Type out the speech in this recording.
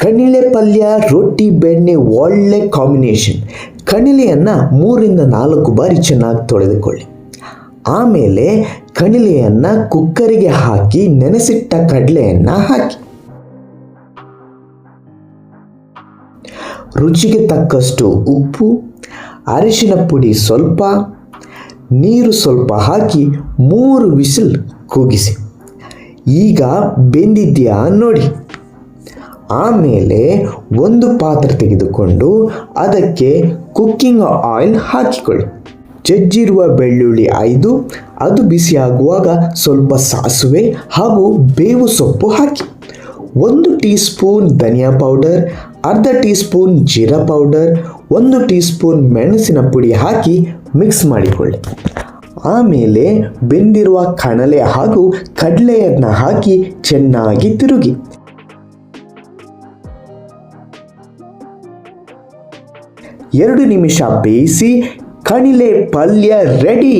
ಕಣಿಲೆ ಪಲ್ಯ, ರೊಟ್ಟಿ, ಬೆಣ್ಣೆ, ಒಳ್ಳೆ ಕಾಂಬಿನೇಷನ್ ಕಣಿಲೆಯನ್ನು ಮೂರಿಂದ ನಾಲ್ಕು ಬಾರಿ ಚೆನ್ನಾಗಿ ತೊಳೆದುಕೊಳ್ಳಿ. ಆಮೇಲೆ ಕಣಿಲೆಯನ್ನು ಕುಕ್ಕರಿಗೆ ಹಾಕಿ ನೆನೆಸಿಟ್ಟ ಕಡಲೆಯನ್ನು ಹಾಕಿ. ರುಚಿಗೆ ತಕ್ಕಷ್ಟು ಉಪ್ಪು, ಅರಿಶಿನ ಪುಡಿ ಸ್ವಲ್ಪ, ನೀರು ಸ್ವಲ್ಪ ಹಾಕಿ ಮೂರು ವಿಸಿಲ್ ಕೂಗಿಸಿ. ಈಗ ಬೆಂದಿದ್ಯಾ ನೋಡಿ. ಆಮೇಲೆ ಒಂದು ಪಾತ್ರೆ ತೆಗೆದುಕೊಂಡು ಅದಕ್ಕೆ ಕುಕ್ಕಿಂಗ್ ಆಯಿಲ್ ಹಾಕಿಕೊಳ್ಳಿ. ಜಜ್ಜಿರುವ ಬೆಳ್ಳುಳ್ಳಿ ಐದು, ಅದು ಬಿಸಿಯಾಗುವಾಗ ಸ್ವಲ್ಪ ಸಾಸುವೆ ಹಾಗೂ ಬೇವು ಸೊಪ್ಪು ಹಾಕಿ. ಒಂದು ಟೀ ಸ್ಪೂನ್ ಧನಿಯಾ ಪೌಡರ್, ಅರ್ಧ ಟೀ ಸ್ಪೂನ್ ಜೀರಾ ಪೌಡರ್, ಒಂದು ಟೀ ಸ್ಪೂನ್ ಮೆಣಸಿನ ಪುಡಿ ಹಾಕಿ ಮಿಕ್ಸ್ ಮಾಡಿಕೊಳ್ಳಿ. ಆಮೇಲೆ ಬೆಂದಿರುವ ಕಣಲೆ ಹಾಗೂ ಕಡಲೆಯನ್ನು ಹಾಕಿ ಚೆನ್ನಾಗಿ ತಿರುಗಿ. ಎರಡು ನಿಮಿಷ ಬೇಯಿಸಿ ಕಣಿಲೆ ಪಲ್ಯ ರೆಡಿ